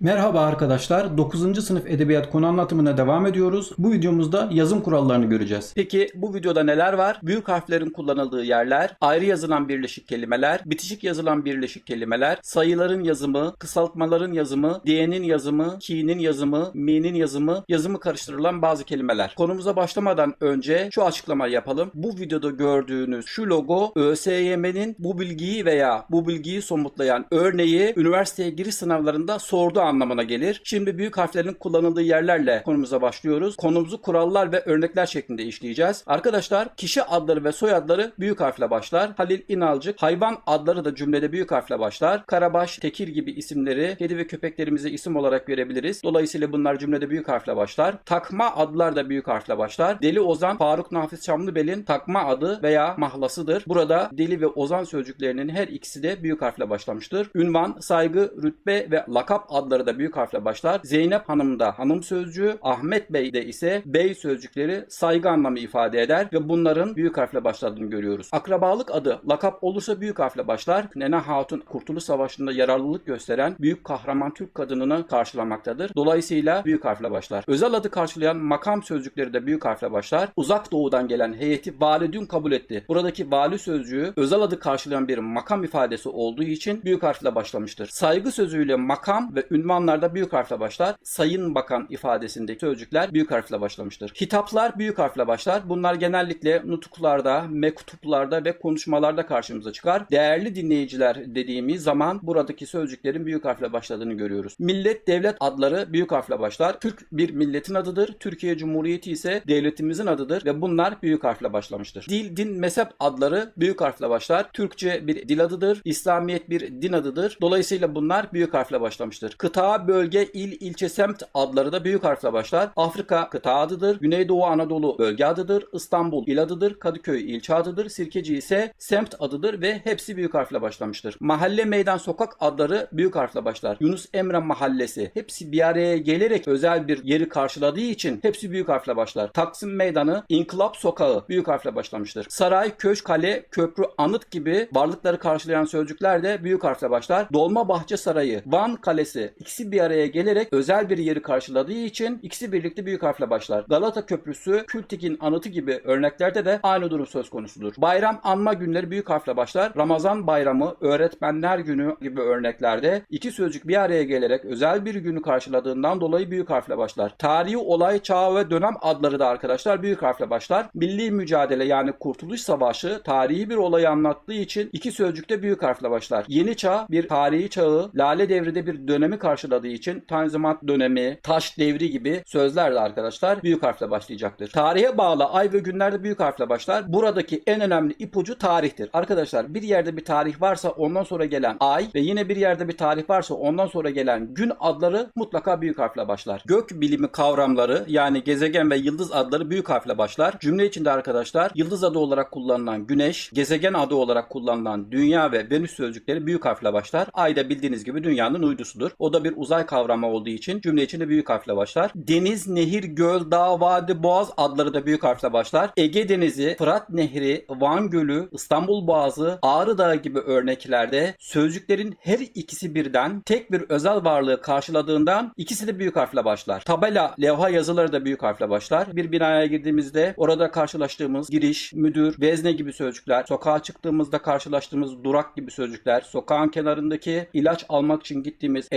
Merhaba arkadaşlar. 9. sınıf edebiyat konu anlatımına devam ediyoruz. Bu videomuzda yazım kurallarını göreceğiz. Peki bu videoda neler var? Büyük harflerin kullanıldığı yerler, ayrı yazılan birleşik kelimeler, bitişik yazılan birleşik kelimeler, sayıların yazımı, kısaltmaların yazımı, diyenin yazımı, ki'nin yazımı, mi'nin yazımı, yazımı karıştırılan bazı kelimeler. Konumuza başlamadan önce şu açıklamayı yapalım. Bu videoda gördüğünüz şu logo ÖSYM'nin bu bilgiyi veya bu bilgiyi somutlayan örneği üniversiteye giriş sınavlarında sorduğu anlamına gelir. Şimdi büyük harflerin kullanıldığı yerlerle konumuza başlıyoruz. Konumuzu kurallar ve örnekler şeklinde işleyeceğiz. Arkadaşlar kişi adları ve soyadları büyük harfle başlar. Halil İnalcık. Hayvan adları da cümlede büyük harfle başlar. Karabaş, Tekir gibi isimleri kedi ve köpeklerimize isim olarak verebiliriz. Dolayısıyla bunlar cümlede büyük harfle başlar. Takma adlar da büyük harfle başlar. Deli Ozan, Faruk Nafiz Şamlıbel'in takma adı veya mahlasıdır. Burada Deli ve Ozan sözcüklerinin her ikisi de büyük harfle başlamıştır. Ünvan, saygı, rütbe ve lakap adları da büyük harfle başlar. Zeynep Hanım da hanım sözcüğü, Ahmet Bey de ise bey sözcükleri saygı anlamı ifade eder ve bunların büyük harfle başladığını görüyoruz. Akrabalık adı lakap olursa büyük harfle başlar. Nene Hatun Kurtuluş Savaşı'nda yararlılık gösteren büyük kahraman Türk kadınını karşılamaktadır. Dolayısıyla büyük harfle başlar. Özel adı karşılayan makam sözcükleri de büyük harfle başlar. Uzak doğudan gelen heyeti validün kabul etti. Buradaki vali sözcüğü özel adı karşılayan bir makam ifadesi olduğu için büyük harfle başlamıştır. Saygı sözüyle makam ve ünvanlarda büyük harfle başlar. Sayın bakan ifadesindeki sözcükler büyük harfle başlamıştır. Hitaplar büyük harfle başlar. Bunlar genellikle nutuklarda, mektuplarda ve konuşmalarda karşımıza çıkar. Değerli dinleyiciler dediğimiz zaman buradaki sözcüklerin büyük harfle başladığını görüyoruz. Millet, devlet adları büyük harfle başlar. Türk bir milletin adıdır. Türkiye Cumhuriyeti ise devletimizin adıdır ve bunlar büyük harfle başlamıştır. Dil, din, mezhep adları büyük harfle başlar. Türkçe bir dil adıdır. İslamiyet bir din adıdır. Dolayısıyla bunlar büyük harfle başlamıştır. Kıta, bölge, il, ilçe, semt adları da büyük harfle başlar. Afrika kıta adıdır. Güneydoğu Anadolu bölge adıdır. İstanbul il adıdır. Kadıköy ilçe adıdır. Sirkeci ise semt adıdır ve hepsi büyük harfle başlamıştır. Mahalle, meydan, sokak adları büyük harfle başlar. Yunus Emre Mahallesi hepsi bir araya gelerek özel bir yeri karşıladığı için hepsi büyük harfle başlar. Taksim Meydanı, İnkılap Sokağı büyük harfle başlamıştır. Saray, köşk, kale, köprü, anıt gibi varlıkları karşılayan sözcükler de büyük harfle başlar. Dolmabahçe Sarayı, Van Kalesi ikisi bir araya gelerek özel bir yeri karşıladığı için ikisi birlikte büyük harfle başlar. Galata Köprüsü, Kültik'in anıtı gibi örneklerde de aynı durum söz konusudur. Bayram anma günleri büyük harfle başlar. Ramazan bayramı, öğretmenler günü gibi örneklerde iki sözcük bir araya gelerek özel bir günü karşıladığından dolayı büyük harfle başlar. Tarihi olay, çağ ve dönem adları da arkadaşlar büyük harfle başlar. Milli mücadele yani Kurtuluş Savaşı tarihi bir olayı anlattığı için iki sözcük de büyük harfle başlar. Yeni çağ bir tarihi çağı, Lale Devri de bir dönemi karşıladığı için Tanzimat dönemi, Taş Devri gibi sözler de arkadaşlar büyük harfle başlayacaktır. Tarihe bağlı ay ve günlerde büyük harfle başlar. Buradaki en önemli ipucu tarihtir. Arkadaşlar bir yerde bir tarih varsa ondan sonra gelen ay ve yine bir yerde bir tarih varsa ondan sonra gelen gün adları mutlaka büyük harfle başlar. Gök bilimi kavramları yani gezegen ve yıldız adları büyük harfle başlar. Cümle içinde arkadaşlar yıldız adı olarak kullanılan güneş, gezegen adı olarak kullanılan dünya ve venüs sözcükleri büyük harfle başlar. Ay da bildiğiniz gibi dünyanın uydusudur. O da bir uzay kavramı olduğu için cümle içinde büyük harfle başlar. Deniz, nehir, göl, dağ, vadi, boğaz adları da büyük harfle başlar. Ege Denizi, Fırat Nehri, Van Gölü, İstanbul Boğazı, Ağrı Dağı gibi örneklerde sözcüklerin her ikisi birden tek bir özel varlığı karşıladığından ikisi de büyük harfle başlar. Tabela, levha yazıları da büyük harfle başlar. Bir binaya girdiğimizde orada karşılaştığımız giriş, müdür, vezne gibi sözcükler, sokağa çıktığımızda karşılaştığımız durak gibi sözcükler, sokağın kenarındaki ilaç almak için gittiğimiz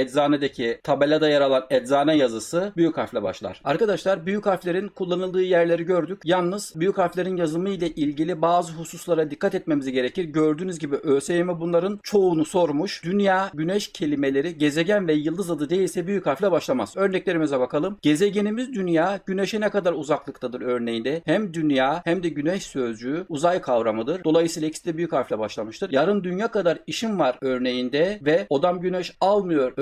eczanedeki tabelada yer alan eczane yazısı büyük harfle başlar. Arkadaşlar büyük harflerin kullanıldığı yerleri gördük. Yalnız büyük harflerin yazımı ile ilgili bazı hususlara dikkat etmemiz gerekir. Gördüğünüz gibi ÖSYM bunların çoğunu sormuş. Dünya, güneş kelimeleri gezegen ve yıldız adı değilse büyük harfle başlamaz. Örneklerimize bakalım. Gezegenimiz dünya, güneşe ne kadar uzaklıktadır örneğinde. Hem dünya hem de güneş sözcüğü uzay kavramıdır. Dolayısıyla ikisi de büyük harfle başlamıştır. Yarın dünya kadar işim var örneğinde ve odam güneş almıyor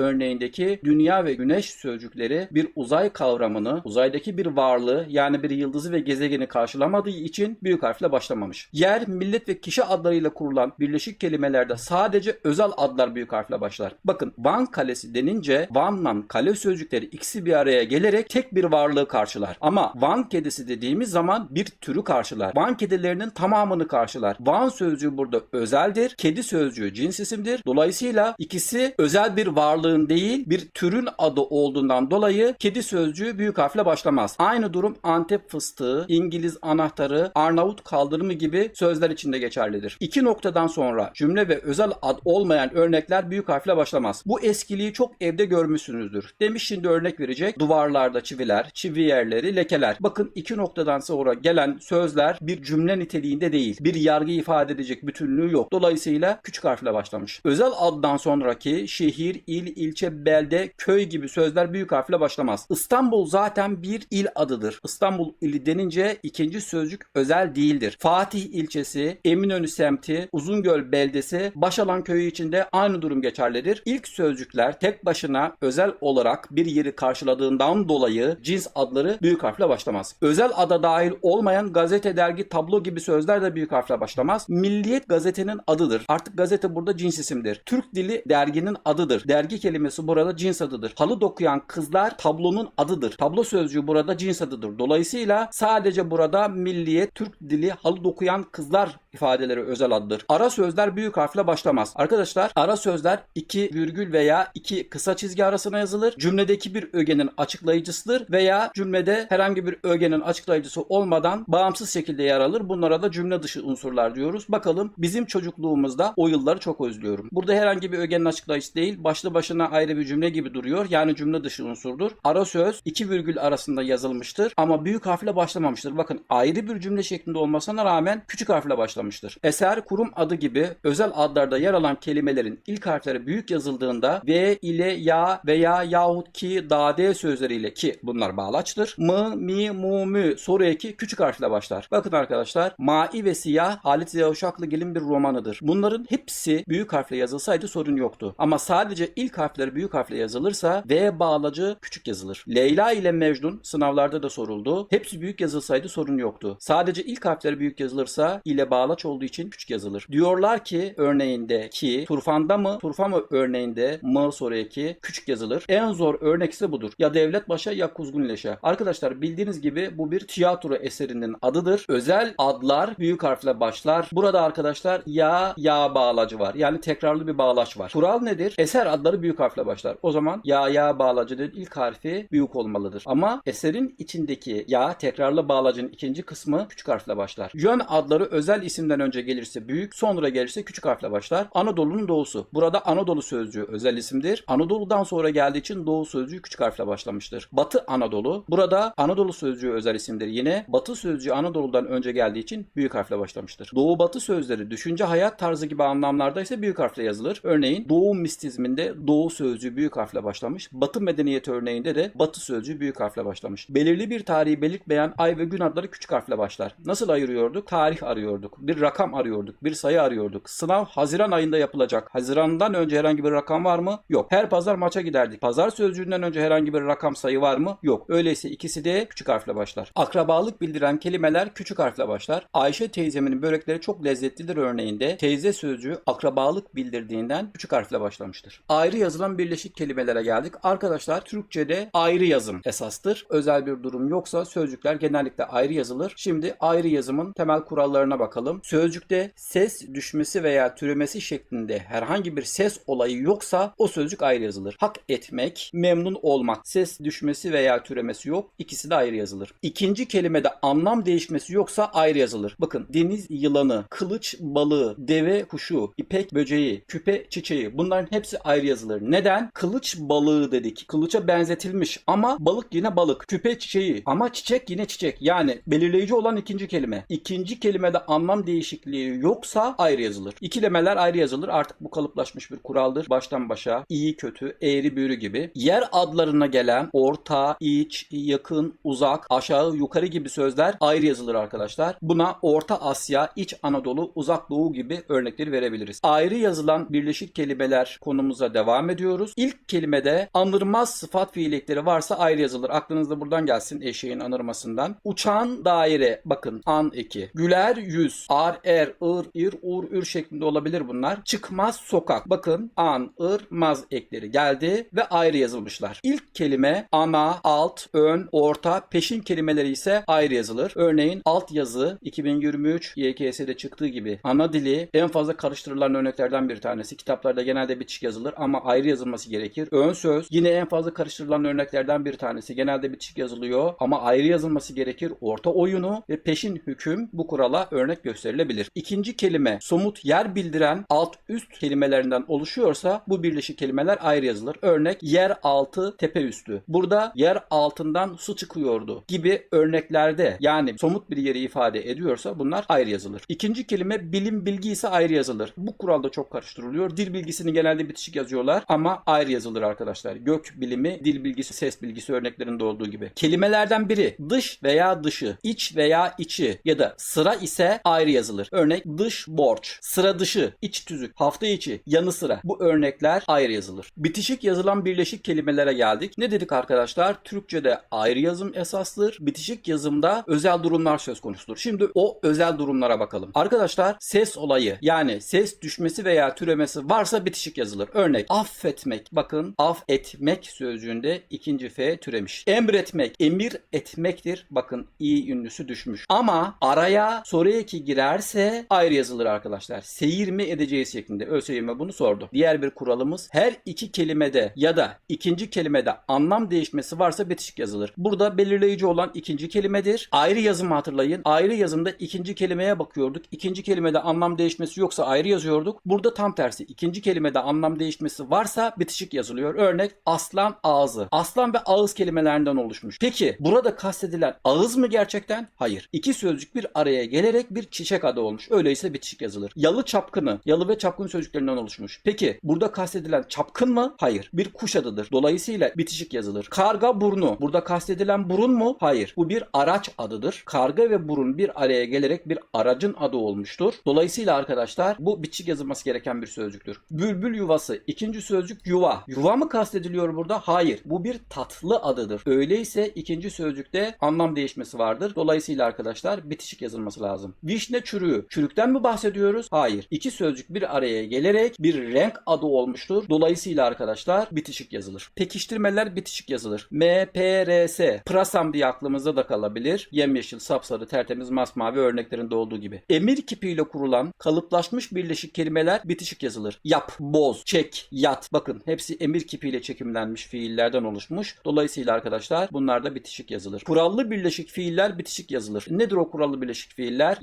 örneğindeki dünya ve güneş sözcükleri bir uzay kavramını, uzaydaki bir varlığı yani bir yıldızı ve gezegeni karşılamadığı için büyük harfle başlamamış. Yer, millet ve kişi adlarıyla kurulan birleşik kelimelerde sadece özel adlar büyük harfle başlar. Bakın Van Kalesi denince Van'la kale sözcükleri ikisi bir araya gelerek tek bir varlığı karşılar. Ama Van kedisi dediğimiz zaman bir türü karşılar. Van kedilerinin tamamını karşılar. Van sözcüğü burada özeldir. Kedi sözcüğü cins isimdir. Dolayısıyla ikisi özel bir varlığın değil değil bir türün adı olduğundan dolayı kedi sözcüğü büyük harfle başlamaz. Aynı durum Antep fıstığı, İngiliz anahtarı, Arnavut kaldırımı gibi sözler için de geçerlidir. İki noktadan sonra cümle ve özel ad olmayan örnekler büyük harfle başlamaz. Bu eskiliği çok evde görmüşsünüzdür. Demiş şimdi örnek verecek. Duvarlarda çiviler, çivi yerleri, lekeler. Bakın iki noktadan sonra gelen sözler bir cümle niteliğinde değil. Bir yargı ifade edecek bütünlüğü yok. Dolayısıyla küçük harfle başlamış. Özel addan sonraki şehir, il, ilçe, belde, köy gibi sözler büyük harfle başlamaz. İstanbul zaten bir il adıdır. İstanbul ili denince ikinci sözcük özel değildir. Fatih ilçesi, Eminönü semti, Uzungöl beldesi, Başalan köyü içinde aynı durum geçerlidir. İlk sözcükler tek başına özel olarak bir yeri karşıladığından dolayı cins adları büyük harfle başlamaz. Özel ada dahil olmayan gazete, dergi, tablo gibi sözler de büyük harfle başlamaz. Milliyet gazetenin adıdır. Artık gazete burada cins isimdir. Türk dili derginin adıdır. Dergi kelimesi burada cins adıdır. Halı dokuyan kızlar tablonun adıdır. Tablo sözcüğü burada cins adıdır. Dolayısıyla sadece burada milliyet, Türk dili, halı dokuyan kızlar ifadeleri özel addır. Ara sözler büyük harfle başlamaz. Arkadaşlar ara sözler iki virgül veya iki kısa çizgi arasına yazılır. Cümledeki bir ögenin açıklayıcısıdır veya cümlede herhangi bir ögenin açıklayıcısı olmadan bağımsız şekilde yer alır. Bunlara da cümle dışı unsurlar diyoruz. Bakalım bizim çocukluğumuzda o yılları çok özlüyorum. Burada herhangi bir ögenin açıklayıcısı değil. Başlı başına ayrı bir cümle gibi duruyor. Yani cümle dışı unsurdur. Ara söz iki virgül arasında yazılmıştır ama büyük harfle başlamamıştır. Bakın ayrı bir cümle şeklinde olmasına rağmen küçük harfle başlamıştır. Eser, kurum adı gibi özel adlarda yer alan kelimelerin ilk harfleri büyük yazıldığında ve ile ya veya yahut ki dade sözleriyle ki bunlar bağlaçtır. Mı, mi, mu, mü soru eki küçük harfle başlar. Bakın arkadaşlar Mai ve Siyah Halit Ziya Uşaklıgil'in bir romanıdır. Bunların hepsi büyük harfle yazılsaydı sorun yoktu. Ama sadece ilk harfleri büyük harfle yazılırsa V bağlacı küçük yazılır. Leyla ile Mecnun sınavlarda da soruldu. Hepsi büyük yazılsaydı sorun yoktu. Sadece ilk harfleri büyük yazılırsa ile bağlaç olduğu için küçük yazılır. Diyorlar ki örneğinde ki turfanda mı turfa mı örneğinde mı soru eki küçük yazılır. En zor örnek ise budur. Ya devlet başa ya kuzgun leşe. Arkadaşlar bildiğiniz gibi bu bir tiyatro eserinin adıdır. Özel adlar büyük harfle başlar. Burada arkadaşlar ya ya bağlacı var. Yani tekrarlı bir bağlaç var. Kural nedir? Eser adları büyük harfle başlar. O zaman ya ya bağlacının ilk harfi büyük olmalıdır. Ama eserin içindeki ya tekrarlı bağlacın ikinci kısmı küçük harfle başlar. Yön adları özel isimden önce gelirse büyük, sonra gelirse küçük harfle başlar. Anadolu'nun doğusu. Burada Anadolu sözcüğü özel isimdir. Anadolu'dan sonra geldiği için doğu sözcüğü küçük harfle başlamıştır. Batı Anadolu. Burada Anadolu sözcüğü özel isimdir yine. Batı sözcüğü Anadolu'dan önce geldiği için büyük harfle başlamıştır. Doğu batı sözleri düşünce hayat tarzı gibi anlamlarda ise büyük harfle yazılır. Örneğin doğu mistizminde doğu sözcüğü büyük harfle başlamış. Batı medeniyeti örneğinde de batı sözcüğü büyük harfle başlamış. Belirli bir tarihi belirtmeyen ay ve gün adları küçük harfle başlar. Nasıl ayırıyorduk? Tarih arıyorduk. Bir rakam arıyorduk. Bir sayı arıyorduk. Sınav Haziran ayında yapılacak. Hazirandan önce herhangi bir rakam var mı? Yok. Her pazar maça giderdik. Pazar sözcüğünden önce herhangi bir rakam sayı var mı? Yok. Öyleyse ikisi de küçük harfle başlar. Akrabalık bildiren kelimeler küçük harfle başlar. Ayşe teyzemin börekleri çok lezzetlidir örneğinde teyze sözcüğü akrabalık bildirdiğinden küçük harfle başlamıştır. Ayrı yazılan birleşik kelimelere geldik. Arkadaşlar Türkçe'de ayrı yazım esastır. Özel bir durum yoksa sözcükler genellikle ayrı yazılır. Şimdi ayrı yazımın temel kurallarına bakalım. Sözcükte ses düşmesi veya türemesi şeklinde herhangi bir ses olayı yoksa o sözcük ayrı yazılır. Hak etmek, memnun olmak, ses düşmesi veya türemesi yok. İkisi de ayrı yazılır. İkinci kelimede anlam değişmesi yoksa ayrı yazılır. Bakın deniz yılanı, kılıç balığı, deve kuşu, ipek böceği, küpe çiçeği bunların hepsi ayrı yazılır. Neden? Kılıç balığı dedik. Kılıça benzetilmiş ama balık yine balık. Küpe çiçeği ama çiçek yine çiçek. Yani belirleyici olan ikinci kelime. İkinci kelimede anlam değişikliği yoksa ayrı yazılır. İkilemeler ayrı yazılır. Artık bu kalıplaşmış bir kuraldır. Baştan başa iyi kötü, eğri büğrü gibi. Yer adlarına gelen orta, iç, yakın, uzak, aşağı, yukarı gibi sözler ayrı yazılır arkadaşlar. Buna Orta Asya, İç Anadolu, Uzak Doğu gibi örnekleri verebiliriz. Ayrı yazılan birleşik kelimeler konumuza devam ediyoruz. İlk kelimede anırmaz sıfat fiiliyetleri varsa ayrı yazılır. Aklınızda buradan gelsin eşeğin anırmasından. Uçan daire bakın an eki. Güler yüz ar, er, ır, ir, ur, ür şeklinde olabilir bunlar. Çıkmaz sokak. Bakın an, ır, maz ekleri geldi ve ayrı yazılmışlar. İlk kelime ana, alt, ön, orta, peşin kelimeleri ise ayrı yazılır. Örneğin alt yazı 2023 YKS'de çıktığı gibi ana dili en fazla karıştırılan örneklerden bir tanesi. Kitaplarda genelde bitişik yazılır ama ayrı yazılması gerekir. Ön söz yine en fazla karıştırılan örneklerden bir tanesi. Genelde bitişik yazılıyor ama ayrı yazılması gerekir. Orta oyunu ve peşin hüküm bu kurala örnek gösterilebilir. İkinci kelime somut yer bildiren alt üst kelimelerinden oluşuyorsa bu birleşik kelimeler ayrı yazılır. Örnek yer altı tepe üstü. Burada yer altından su çıkıyordu gibi örneklerde yani somut bir yeri ifade ediyorsa bunlar ayrı yazılır. İkinci kelime bilim bilgi ise ayrı yazılır. Bu kuralda çok karıştırılıyor. Dil bilgisini genelde bitişik yazıyorlar ama ayrı yazılır arkadaşlar. Gök bilimi, dil bilgisi, ses bilgisi örneklerinde olduğu gibi. Kelimelerden biri dış veya dışı, iç veya içi ya da sıra ise ayrı yazılır. Örnek dış borç, sıra dışı, iç tüzük, hafta içi, yanı sıra. Bu örnekler ayrı yazılır. Bitişik yazılan birleşik kelimelere geldik. Ne dedik arkadaşlar? Türkçede ayrı yazım esastır. Bitişik yazımda özel durumlar söz konusudur. Şimdi o özel durumlara bakalım. Arkadaşlar ses olayı yani ses düşmesi veya türemesi varsa bitişik yazılır. Örnek affetmek. Bakın af etmek sözcüğünde ikinci f türemiş. Emretmek, emir etmektir. Bakın i ünlüsü düşmüş. Ama araya soru eki girerse ayrı yazılır arkadaşlar. Seyir mi edeceğiz şeklinde. ÖSYM bunu sordu. Diğer bir kuralımız her iki kelimede ya da ikinci kelimede anlam değişmesi varsa bitişik yazılır. Burada belirleyici olan ikinci kelimedir. Ayrı yazımı hatırlayın. Ayrı yazımda ikinci kelimeye bakıyorduk. İkinci kelimede anlam değişmesi yoksa ayrı yazıyorduk. Burada tam tersi. İkinci kelimede anlam değişmesi varsa bitişik yazılıyor. Örnek aslan ağzı. Aslan ve ağız kelimelerinden oluşmuş. Peki burada kastedilen ağız mı gerçekten? Hayır. İki sözcük bir araya gelerek bir çiçek adı olmuş. Öyleyse bitişik yazılır. Yalı çapkını. Yalı ve çapkın sözcüklerinden oluşmuş. Peki burada kastedilen çapkın mı? Hayır. Bir kuş adıdır. Dolayısıyla bitişik yazılır. Karga burnu. Burada kastedilen burun mu? Hayır. Bu bir araç adıdır. Karga ve burun bir araya gelerek bir aracın adı olmuştur. Dolayısıyla arkadaşlar bu bitişik yazılması gereken bir sözcüktür. Bülbül yuvası. ikinci sözcük yuva. Yuva mı kastediliyor burada? Hayır. Bu bir tatlı adıdır. Öyleyse ikinci sözcükte anlam değişmesi vardır. Dolayısıyla arkadaşlar bitişik yazılması lazım. Vişne çürüğü. Çürükten mi bahsediyoruz? Hayır. İki sözcük bir araya gelerek bir renk adı olmuştur. Dolayısıyla arkadaşlar bitişik yazılır. Pekiştirmeler bitişik yazılır. M, P, R, S. Pırasam diye aklımızda da kalabilir. Yemyeşil, sapsarı, tertemiz, masmavi örneklerinde olduğu gibi. Emir kipiyle kurulan kalıplaşmış birleşik kelimeler bitişik yazılır. Yap, boz, çek, yat. Bakın hepsi emir kipiyle çekimlenmiş fiillerden oluşmuş. Dolayısıyla arkadaşlar bunlar da bitişik yazılır. Kurallı birleşik fiiller bitişik yazılır. Nedir o kurallı birleşik fiiller?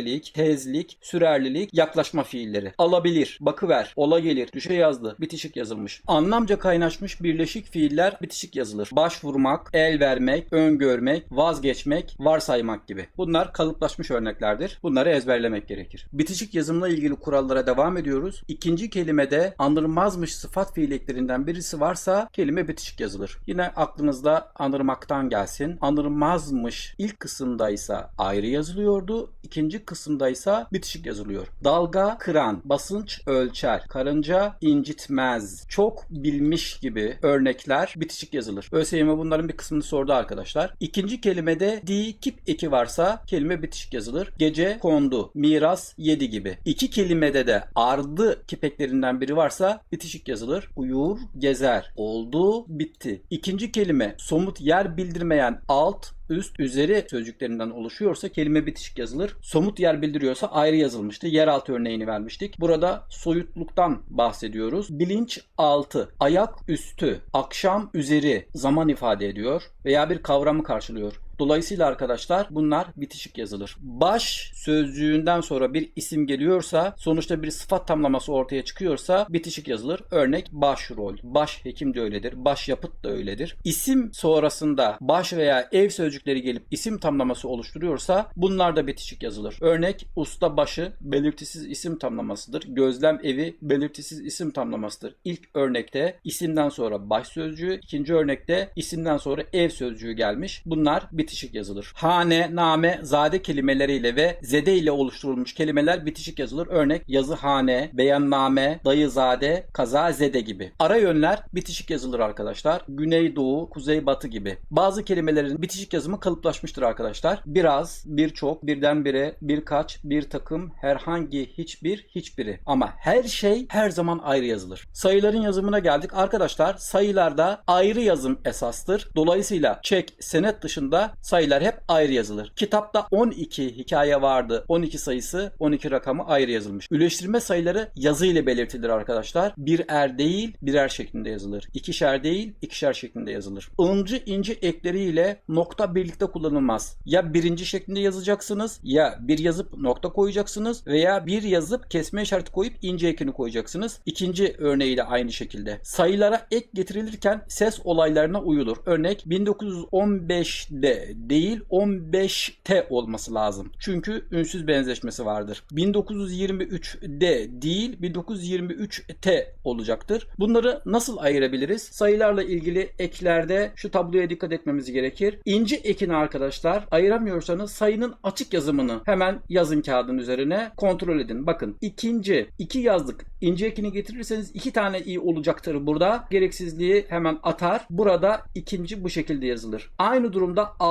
Yeterlilik, tezlik, sürerlilik, yaklaşma fiilleri. Alabilir, bakıver, ola gelir, düşe yazdı, bitişik yazılmış. Anlamca kaynaşmış birleşik fiiller bitişik yazılır. Başvurmak, el vermek, öngörmek, vazgeçmek, varsaymak gibi. Bunlar kalıplaşmış örneklerdir. Bunları ezberlemek gerekir. Bitişik yazımla ilgili kurallara devam ediyoruz. İkinci kelimede anırmazmış sıfat fiilleklerinden birisi varsa kelime bitişik yazılır. Yine aklınızda anırmaktan gelsin. Anırmazmış ilk kısımdaysa ayrı yazılıyordu. İkinci kısımdaysa bitişik yazılıyor. Dalga kıran, basınç ölçer, karınca incitmez, çok bilmiş gibi örnekler bitişik yazılır. ÖSYM bunların bir kısmını sordu arkadaşlar. İkinci kelimede di kip eki varsa kelime bitişik yazılır. Gece kondu, miras yedi gibi. İki kelimede de ardı kipeklerinden biri varsa bitişik yazılır. Uyur, gezer, oldu, bitti. İkinci kelime somut yer bildirmeyen alt, üst, üzeri sözcüklerinden oluşuyorsa kelime bitişik yazılır. Somut yer bildiriyorsa ayrı yazılmıştı. Yeraltı örneğini vermiştik. Burada soyutluktan bahsediyoruz. Bilinç altı, ayak üstü, akşam üzeri zaman ifade ediyor veya bir kavramı karşılıyor. Dolayısıyla arkadaşlar bunlar bitişik yazılır. Baş sözcüğünden sonra bir isim geliyorsa sonuçta bir sıfat tamlaması ortaya çıkıyorsa bitişik yazılır. Örnek başrol, baş hekim de öyledir, baş yapıt da öyledir. İsim sonrasında baş veya ev sözcükleri gelip isim tamlaması oluşturuyorsa bunlar da bitişik yazılır. Örnek usta başı belirtisiz isim tamlamasıdır. Gözlem evi belirtisiz isim tamlamasıdır. İlk örnekte isimden sonra baş sözcüğü, ikinci örnekte isimden sonra ev sözcüğü gelmiş. Bunlar bitişik bitişik yazılır. Hane, name, zade kelimeleriyle ve zede ile oluşturulmuş kelimeler bitişik yazılır. Örnek yazı hane, beyanname, dayızade, kaza zede gibi. Ara yönler bitişik yazılır arkadaşlar. Güneydoğu, kuzeybatı gibi. Bazı kelimelerin bitişik yazımı kalıplaşmıştır arkadaşlar. Biraz, birçok, birdenbire, birkaç, bir takım, herhangi, hiçbir, hiçbiri. Ama her şey her zaman ayrı yazılır. Sayıların yazımına geldik. Arkadaşlar sayılarda ayrı yazım esastır. Dolayısıyla çek, senet dışında sayılar hep ayrı yazılır. Kitapta 12 hikaye vardı. 12 sayısı, 12 rakamı ayrı yazılmış. Üleştirme sayıları yazı ile belirtilir arkadaşlar. Bir er değil, birer şeklinde yazılır. İkişer değil, ikişer şeklinde yazılır. Incı inci ekleriyle nokta birlikte kullanılmaz. Ya birinci şeklinde yazacaksınız, ya bir yazıp nokta koyacaksınız veya bir yazıp kesme işareti koyup ince ekini koyacaksınız. İkinci örneği de aynı şekilde. Sayılara ek getirilirken ses olaylarına uyulur. Örnek 1915'de değil 15'te olması lazım. Çünkü ünsüz benzeşmesi vardır. 1923'de değil 1923'te olacaktır. Bunları nasıl ayırabiliriz? Sayılarla ilgili eklerde şu tabloya dikkat etmemiz gerekir. İnce ekini arkadaşlar ayıramıyorsanız sayının açık yazımını hemen yazın kağıdın üzerine kontrol edin. Bakın ikinci iki yazdık. İnce ekini getirirseniz iki tane i olacaktır burada. Gereksizliği hemen atar. Burada ikinci bu şekilde yazılır. Aynı durumda 6.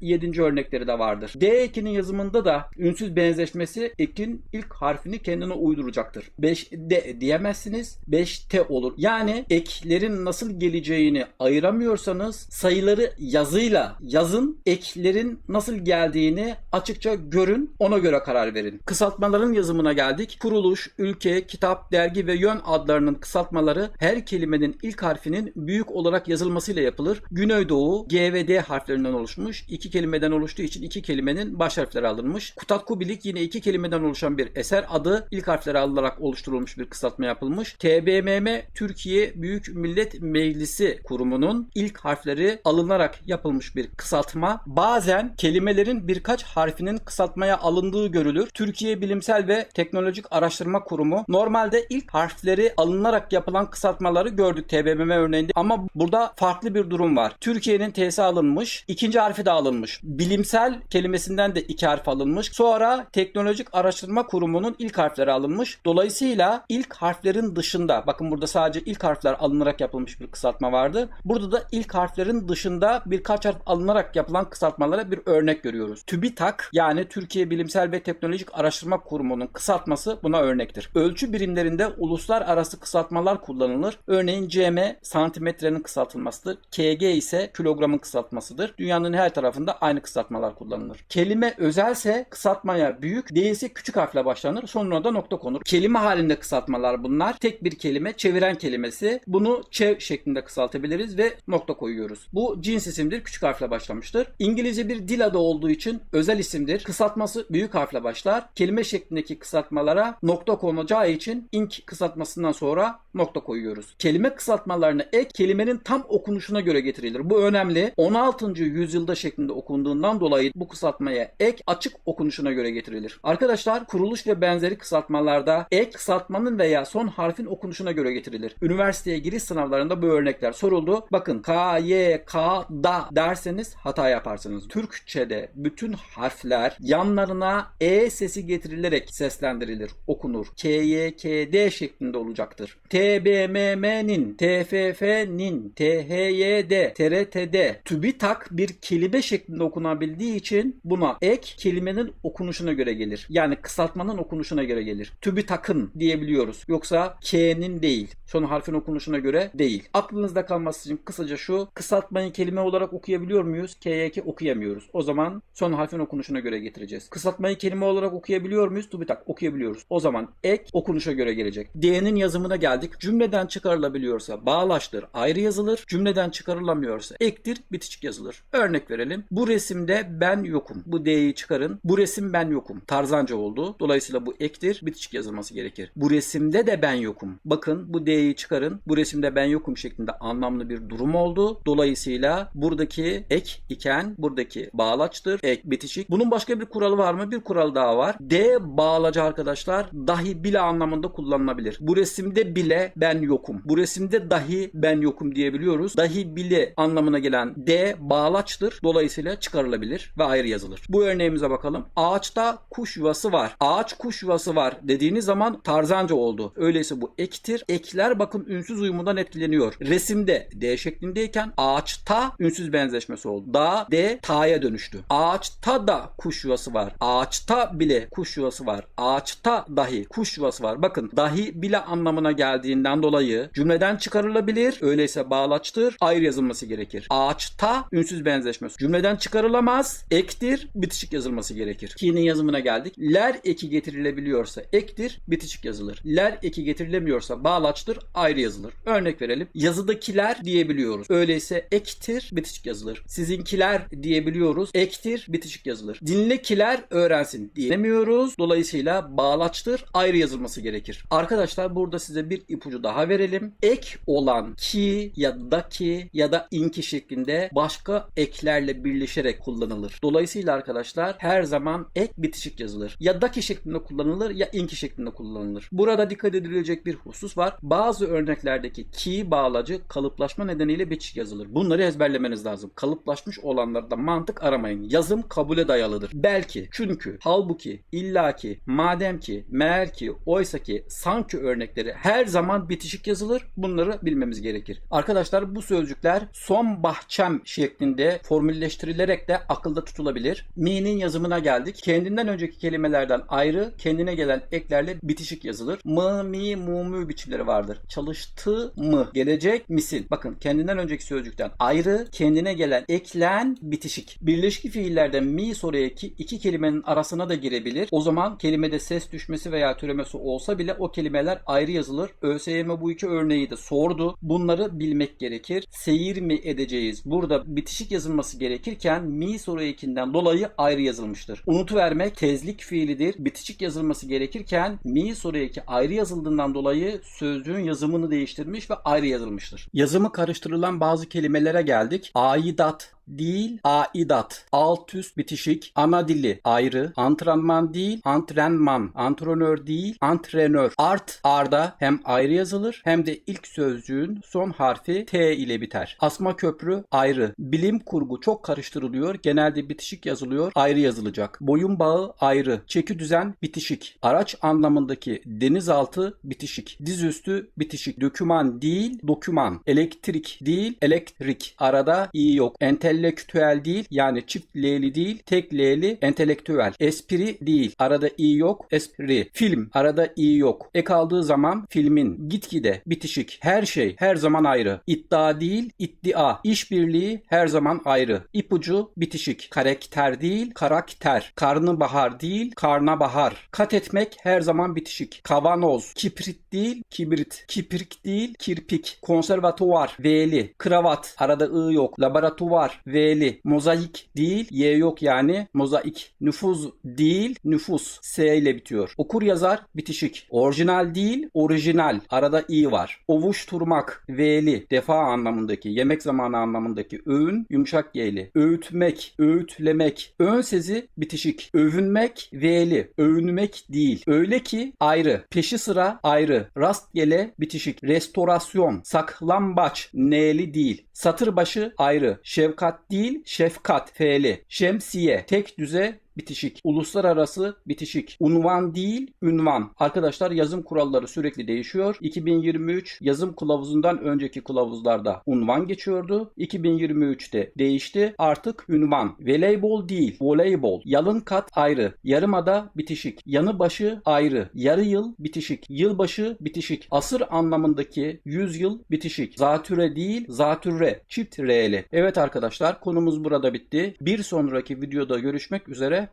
7. örnekleri de vardır. D ekinin yazımında da ünsüz benzeşmesi ekin ilk harfini kendine uyduracaktır. 5D diyemezsiniz. 5T olur. Yani eklerin nasıl geleceğini ayıramıyorsanız sayıları yazıyla yazın. Eklerin nasıl geldiğini açıkça görün. Ona göre karar verin. Kısaltmaların yazımına geldik. Kuruluş, ülke, kitap, dergi ve yön adlarının kısaltmaları her kelimenin ilk harfinin büyük olarak yazılmasıyla yapılır. Güneydoğu G ve D harflerinden oluşmuş. iki kelimeden oluştuğu için iki kelimenin baş harfleri alınmış. Kutatkubilik yine iki kelimeden oluşan bir eser adı ilk harfleri alınarak oluşturulmuş bir kısaltma yapılmış. TBMM Türkiye Büyük Millet Meclisi kurumunun ilk harfleri alınarak yapılmış bir kısaltma. Bazen kelimelerin birkaç harfinin kısaltmaya alındığı görülür. Türkiye Bilimsel ve Teknolojik Araştırma Kurumu normalde ilk harfleri alınarak yapılan kısaltmaları gördük TBMM örneğinde ama burada farklı bir durum var. Türkiye'nin T'si alınmış, ikinci harfi de alınmış. Bilimsel kelimesinden de iki harf alınmış. Sonra Teknolojik Araştırma Kurumu'nun ilk harfleri alınmış. Dolayısıyla ilk harflerin dışında bakın burada sadece ilk harfler alınarak yapılmış bir kısaltma vardı. Burada da ilk harflerin dışında birkaç harf alınarak yapılan kısaltmalara bir örnek görüyoruz. TÜBİTAK yani Türkiye Bilimsel ve Teknolojik Araştırma Kurumu'nun kısaltması buna örnektir. Ölçü birimlerinde uluslararası kısaltmalar kullanılır. Örneğin cm santimetrenin kısaltılmasıdır. kg ise kilogramın kısaltmasıdır. Dünyanın her tarafında aynı kısaltmalar kullanılır. Kelime özelse kısaltmaya büyük, değilse küçük harfle başlanır. Sonuna da nokta konur. Kelime halinde kısaltmalar bunlar. Tek bir kelime çeviren kelimesi. Bunu çev şeklinde kısaltabiliriz ve nokta koyuyoruz. Bu cins isimdir. Küçük harfle başlamıştır. İngilizce bir dil adı olduğu için özel isimdir. Kısaltması büyük harfle başlar. Kelime şeklindeki kısaltmalara nokta konacağı için ink kısaltmasından sonra nokta koyuyoruz. Kelime kısaltmalarını ek kelimenin tam okunuşuna göre getirilir. Bu önemli. 16. yüzyılda şeklinde okunduğundan dolayı bu kısaltmaya ek açık okunuşuna göre getirilir. Arkadaşlar kuruluş ve benzeri kısaltmalarda ek kısaltmanın veya son harfin okunuşuna göre getirilir. Üniversiteye giriş sınavlarında bu örnekler soruldu. Bakın K, Y, K, da derseniz hata yaparsınız. Türkçe'de bütün harfler yanlarına E sesi getirilerek seslendirilir, okunur. K, Y, K, D şeklinde olacaktır. TBMM'nin, TFF'nin, THYD, TRT'de TÜBİTAK bir kelime şeklinde okunabildiği için buna ek kelimenin okunuşuna göre gelir. Yani kısaltmanın okunuşuna göre gelir. TÜBİTAK'ın diyebiliyoruz. Yoksa K'nin değil. Son harfin okunuşuna göre değil. Aklınızda kalması için kısaca şu. Kısaltmayı kelime olarak okuyabiliyor muyuz? KYK okuyamıyoruz. O zaman son harfin okunuşuna göre getireceğiz. Kısaltmayı kelime olarak okuyabiliyor muyuz? TÜBİTAK okuyabiliyoruz. O zaman ek okunuşa göre gelecek. D'nin yazımına geldik. Cümleden çıkarılabiliyorsa bağlaçtır ayrı yazılır. Cümleden çıkarılamıyorsa ektir bitişik yazılır. Örnek verelim. Bu resimde ben yokum. Bu D'yi çıkarın. Bu resim ben yokum. Tarzanca oldu. Dolayısıyla bu ektir bitişik yazılması gerekir. Bu resimde de ben yokum. Bakın bu D'yi çıkarın. Bu resimde ben yokum şeklinde anlamlı bir durum oldu. Dolayısıyla buradaki ek iken buradaki bağlaçtır. Ek bitişik. Bunun başka bir kuralı var mı? Bir kural daha var. D bağlacı arkadaşlar dahi bile anlamında kullanılabilir. Bu resimde bile ben yokum. Bu resimde dahi ben yokum diyebiliyoruz. Dahi bile anlamına gelen D bağlaçtır. Bağlaçtır. Dolayısıyla çıkarılabilir ve ayrı yazılır. Bu örneğimize bakalım. Ağaçta kuş yuvası var. Ağaç kuş yuvası var dediğiniz zaman tarzanca oldu. Öyleyse bu ektir. Ekler bakın ünsüz uyumundan etkileniyor. Resimde D şeklindeyken ağaçta ünsüz benzeşmesi oldu. Da D ta'ya dönüştü. Ağaçta da kuş yuvası var. Ağaçta bile kuş yuvası var. Ağaçta dahi kuş yuvası var. Bakın dahi bile anlamına geldiğinden dolayı cümleden çıkarılabilir. Öyleyse bağlaçtır. Ayrı yazılması gerekir. Ağaçta ünsüz benzeşmesi. Cümleden çıkarılamaz. Ektir. Bitişik yazılması gerekir. Ki'nin yazımına geldik. Ler eki getirilebiliyorsa ektir. Bitişik yazılır. Ler eki getirilemiyorsa bağlaçtır. Ayrı yazılır. Örnek verelim. Yazıdakiler diyebiliyoruz. Öyleyse ektir. Bitişik yazılır. Sizinkiler diyebiliyoruz. Ektir. Bitişik yazılır. Dinlekiler öğrensin diyemiyoruz. Dolayısıyla bağlaçtır. Ayrı yazılması gerekir. Arkadaşlar burada size bir ipucu daha verelim. Ek olan ki ya da ki ya da inki şeklinde başka eklerle birleşerek kullanılır. Dolayısıyla arkadaşlar her zaman ek bitişik yazılır. Ya da ki şeklinde kullanılır ya inki şeklinde kullanılır. Burada dikkat edilecek bir husus var. Bazı örneklerdeki ki bağlacı kalıplaşma nedeniyle bitişik yazılır. Bunları ezberlemeniz lazım. Kalıplaşmış olanlarda mantık aramayın. Yazım kabule dayalıdır. Belki, çünkü, halbuki, illaki, madem ki, meğer ki, oysa ki, sanki örnekleri her zaman bitişik yazılır. Bunları bilmemiz gerekir. Arkadaşlar bu sözcükler son bahçem şeklinde formülleştirilerek de akılda tutulabilir. Mi'nin yazımına geldik. Kendinden önceki kelimelerden ayrı, kendine gelen eklerle bitişik yazılır. Mı, mi, mu, mü biçimleri vardır. Çalıştı mı, gelecek misin? Bakın kendinden önceki sözcükten ayrı, kendine gelen eklen bitişik. Birleşik fiillerden mi soru eki iki kelimenin arasına da girebilir. O zaman kelimede ses düşmesi veya türemesi olsa bile o kelimeler ayrı yazılır. ÖSYM bu iki örneği de sordu. Bunları bilmek gerekir. Seyir mi edeceğiz? Burada bitişik yazılması gerekirken mi soru ekinden dolayı ayrı yazılmıştır. Unutuvermek tezlik fiilidir. Bitişik yazılması gerekirken mi soru eki ayrı yazıldığından dolayı sözcüğün yazımını değiştirmiş ve ayrı yazılmıştır. Yazımı karıştırılan bazı kelimelere geldik. Aidat değil aidat. Alt üst bitişik. Ana dili ayrı. Antrenman değil antrenman. Antrenör değil antrenör. Art arda hem ayrı yazılır hem de ilk sözcüğün son harfi T ile biter. Asma köprü ayrı. Bilim kurgu çok karıştırılıyor. Genelde bitişik yazılıyor. Ayrı yazılacak. Boyun bağı ayrı. Çeki düzen bitişik. Araç anlamındaki denizaltı bitişik. Dizüstü bitişik. Döküman değil doküman. Elektrik değil elektrik. Arada i yok. Entelektüel değil yani çift L'li değil tek L'li entelektüel. Espri değil. Arada i yok. Espri. Film. Arada i yok. Ek aldığı zaman filmin gitgide bitişik. Her şey her zaman ayrı. İddia değil iddia. İşbirliği her zaman ayrı. İpucu bitişik. Karakter değil karakter. Karnabahar değil karnabahar. Kat etmek her zaman bitişik. Kavanoz. Kiprit değil kibrit. Kiprik değil kirpik. Konservatuvar. V'li. Kravat. Arada ı yok. Laboratuvar. V'li. Mozaik değil Y yok yani. Mozaik. Nüfuz değil nüfus. S ile bitiyor. Okur yazar bitişik. Orijinal değil orijinal. Arada i var. Ovuşturmak. V'li. Defa anlamındaki. Yemek zamanı anlamındaki. Öğün yumuşak Y'li. Öğütmek. Öğütlemek. Ön sezi bitişik. Övünmek V'li. Övünmek değil. Öyle ki ayrı. Peşi sıra ayrı. Rastgele bitişik. Restorasyon. Saklambaç. N'li değil. Satır başı ayrı. Şefkat değil, şefkat F'li. Şemsiye, tek düze bitişik. Uluslararası bitişik. Unvan değil, ünvan. Arkadaşlar yazım kuralları sürekli değişiyor. 2023 yazım kılavuzundan önceki kılavuzlarda unvan geçiyordu. 2023'te değişti. Artık ünvan. Voleybol değil, voleybol. Yalın kat ayrı. Yarımada bitişik. Yanı başı ayrı. Yarı yıl bitişik. Yılbaşı bitişik. Asır anlamındaki yüzyıl bitişik. Zatüre değil, zatürre. Çift R'li. Evet arkadaşlar konumuz burada bitti. Bir sonraki videoda görüşmek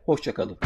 Hoşçakalın.